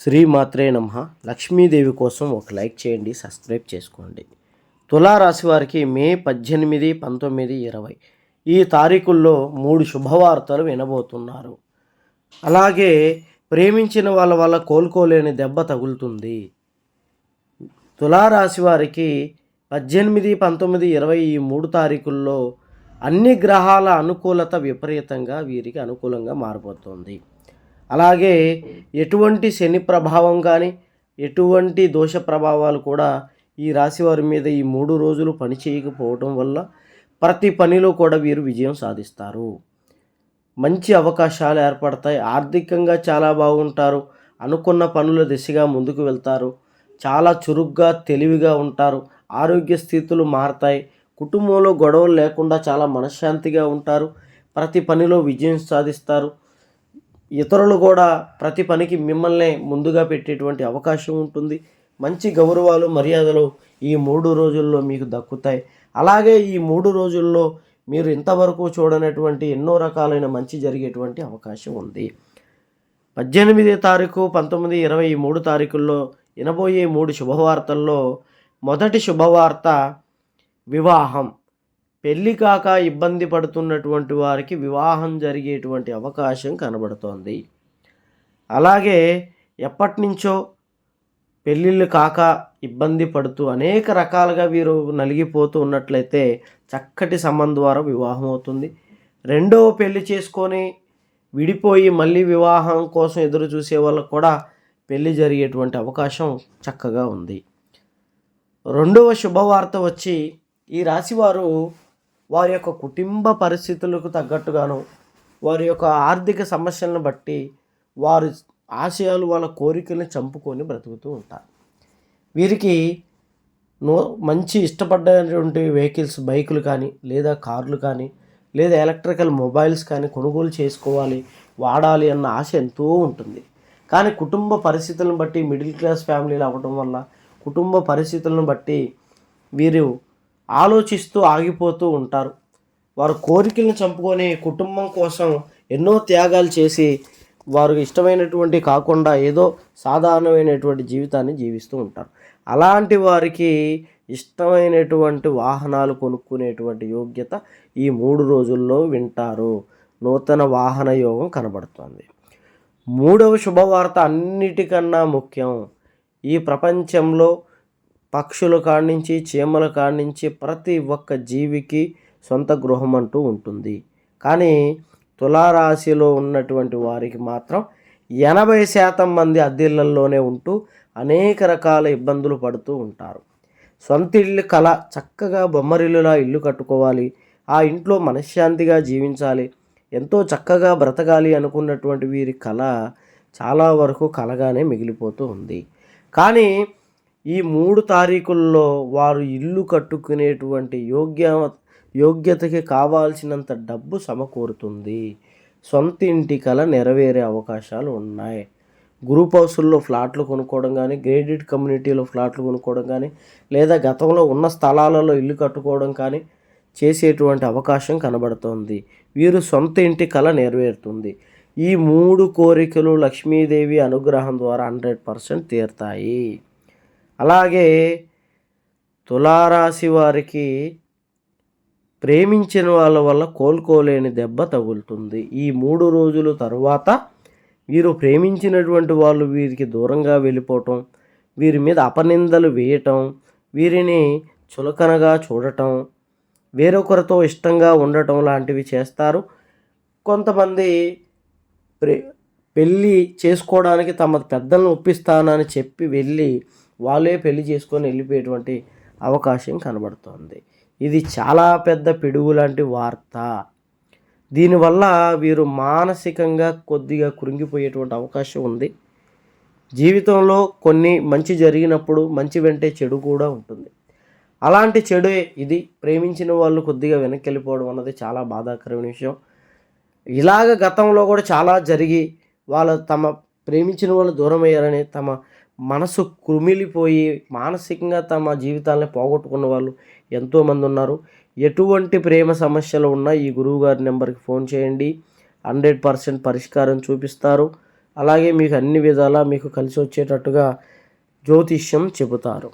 శ్రీమాత్రే నమ. లక్ష్మీదేవి కోసం ఒక లైక్ చేయండి సబ్స్క్రైబ్ చేసుకోండి. తులారాశి వారికి మే పద్దెనిమిది పంతొమ్మిది ఇరవై. ఈ తారీఖుల్లో మూడు శుభవార్తలు వినబోతున్నారు. అలాగే ప్రేమించిన వాళ్ళ వల్ల కోలుకోలేని దెబ్బ తగులుతుంది. తులారాశి వారికి పద్దెనిమిది పంతొమ్మిది ఇరవై ఈ మూడు తారీఖుల్లో అన్ని గ్రహాల అనుకూలత విపరీతంగా వీరికి అనుకూలంగా మారిపోతుంది అలాగే ఎటువంటి శని ప్రభావం కానీ ఎటువంటి దోష ప్రభావాలు కూడా ఈ రాశి వారి మీద ఈ మూడు రోజులు పని చేయకపోవడం వల్ల ప్రతి పనిలో కూడా వీరు విజయం సాధిస్తారు. మంచి అవకాశాలు ఏర్పడతాయి. ఆర్థికంగా చాలా బాగుంటారు. అనుకున్న పనుల దిశగా ముందుకు వెళ్తారు. చాలా చురుగ్గా తెలివిగా ఉంటారు. ఆరోగ్య స్థితులు మారతాయి. కుటుంబంలో గొడవలు లేకుండా చాలా మనశ్శాంతిగా ఉంటారు. ప్రతి పనిలో విజయం సాధిస్తారు. ఇతరులు కూడా ప్రతి పనికి మిమ్మల్ని ముందుగా పెట్టేటువంటి అవకాశం ఉంటుంది. మంచి గౌరవాలు మర్యాదలు ఈ మూడు రోజుల్లో మీకు దక్కుతాయి. అలాగే ఈ మూడు రోజుల్లో మీరు ఇంతవరకు చూడనటువంటి ఎన్నో రకాలైన మంచి జరిగేటువంటి అవకాశం ఉంది. పద్దెనిమిది తారీఖు పంతొమ్మిది ఇరవై మూడు తారీఖుల్లో వినబోయే మూడు శుభవార్తల్లో మొదటి శుభవార్త వివాహం. పెళ్ళి కాక ఇబ్బంది పడుతున్నటువంటి వారికి వివాహం జరిగేటువంటి అవకాశం కనబడుతోంది. అలాగే ఎప్పటి నుంచో పెళ్ళిళ్ళు కాక ఇబ్బంది పడుతూ అనేక రకాలుగా వీరు నలిగిపోతూ ఉన్నట్లయితే చక్కటి సంబంధం ద్వారా వివాహం అవుతుంది. రెండవ పెళ్ళి చేసుకొని విడిపోయి మళ్ళీ వివాహం కోసం ఎదురు చూసే వాళ్ళకు కూడా పెళ్ళి జరిగేటువంటి అవకాశం చక్కగా ఉంది. రెండవ శుభవార్త వచ్చి ఈ రాశివారు వారి యొక్క కుటుంబ పరిస్థితులకు తగ్గట్టుగాను వారి యొక్క ఆర్థిక సమస్యలను బట్టి వారి ఆశయాలు వాళ్ళ కోరికలను చంపుకొని బ్రతుకుతూ ఉంటారు. వీరికి నో మంచి ఇష్టపడ్డటువంటి వెహికల్స్ బైకులు కానీ లేదా కార్లు కానీ లేదా ఎలక్ట్రికల్ మొబైల్స్ కానీ కొనుగోలు చేసుకోవాలి వాడాలి అన్న ఆశ ఎంతో ఉంటుంది. కానీ కుటుంబ పరిస్థితులను బట్టి మిడిల్ క్లాస్ ఫ్యామిలీలు అవ్వడం వల్ల కుటుంబ పరిస్థితులను బట్టి వీరు ఆలోచిస్తూ ఆగిపోతూ ఉంటారు. వారు కోరికలను చంపుకొని కుటుంబం కోసం ఎన్నో త్యాగాలు చేసి వారు ఇష్టమైనటువంటి కాకుండా ఏదో సాధారణమైనటువంటి జీవితాన్ని జీవిస్తూ ఉంటారు. అలాంటి వారికి ఇష్టమైనటువంటి వాహనాలు కొనుక్కునేటువంటి యోగ్యత ఈ మూడు రోజుల్లో వింటారు. నూతన వాహన యోగం కనబడుతుంది. మూడవ శుభవార్త అన్నిటికన్నా ముఖ్యం. ఈ ప్రపంచంలో పక్షుల కాడ్నుంచి చీమల కాడ్నుంచి ప్రతి ఒక్క జీవికి సొంత గృహం అంటూ ఉంటుంది. కానీ తులారాశిలో ఉన్నటువంటి వారికి మాత్రం ఎనభై శాతం మంది అద్దెళ్ళల్లోనే ఉంటూ అనేక రకాల ఇబ్బందులు పడుతూ ఉంటారు. సొంత ఇల్లు కళ చక్కగా బొమ్మరిల్లులా ఇల్లు కట్టుకోవాలి. ఆ ఇంట్లో మనశ్శాంతిగా జీవించాలి. ఎంతో చక్కగా బ్రతకాలి అనుకున్నటువంటి వీరి కళ చాలా వరకు కలగానే మిగిలిపోతూ ఉంది. కానీ ఈ మూడు తారీఖుల్లో వారు ఇల్లు కట్టుకునేటువంటి యోగ్య యోగ్యతకి కావాల్సినంత డబ్బు సమకూరుతుంది. సొంత ఇంటి కల నెరవేరే అవకాశాలు ఉన్నాయి. గ్రూప్ హౌసుల్లో ఫ్లాట్లు కొనుక్కోవడం కానీ గ్రేడెడ్ కమ్యూనిటీలో ఫ్లాట్లు కొనుక్కోవడం కానీ లేదా గతంలో ఉన్న స్థలాలలో ఇల్లు కట్టుకోవడం కానీ చేసేటువంటి అవకాశం కనబడుతోంది. వీరు సొంత ఇంటి కళ నెరవేరుతుంది. ఈ మూడు కోరికలు లక్ష్మీదేవి అనుగ్రహం ద్వారా హండ్రెడ్ పర్సెంట్ తీరుతాయి. అలాగే తులారాశి వారికి ప్రేమించిన వాళ్ళ వల్ల కోలుకోలేని దెబ్బ తగులుతుంది. ఈ మూడు రోజుల తరువాత వీరు ప్రేమించినటువంటి వాళ్ళు వీరికి దూరంగా వెళ్ళిపోవటం వీరి మీద అపనిందలు వేయటం వీరిని చులకనగా చూడటం వేరొకరితో ఇష్టంగా ఉండటం లాంటివి చేస్తారు. కొంతమంది ప్రే పెళ్ళి చేసుకోవడానికి తమ పెద్దలను ఒప్పిస్తానని చెప్పి వెళ్ళి వాళ్ళే పెళ్ళి చేసుకొని వెళ్ళిపోయేటువంటి అవకాశం కనబడుతోంది. ఇది చాలా పెద్ద పిడుగు లాంటి వార్త. దీనివల్ల వీరు మానసికంగా కొద్దిగా కృంగిపోయేటువంటి అవకాశం ఉంది. జీవితంలో కొన్ని మంచి జరిగినప్పుడు మంచి వెంటే చెడు కూడా ఉంటుంది. అలాంటి చెడే ఇది ప్రేమించిన వాళ్ళు కొద్దిగా వెనక్కి వెళ్ళిపోవడం అన్నది చాలా బాధాకరమైన విషయం. ఇలాగ గతంలో కూడా చాలా జరిగి వాళ్ళ తమ ప్రేమించిన వాళ్ళు దూరం అయ్యారని తమ మనసు కృమిలిపోయి మానసికంగా తమ జీవితాలని పోగొట్టుకున్న వాళ్ళు ఎంతోమంది ఉన్నారు. ఎటువంటి ప్రేమ సమస్యలు ఉన్నా ఈ గురువుగారి నెంబర్కి ఫోన్ చేయండి. హండ్రెడ్ పర్సెంట్ పరిష్కారం చూపిస్తారు. అలాగే మీకు అన్ని విధాలా మీకు కలిసి వచ్చేటట్టుగా జ్యోతిష్యం చెబుతారు.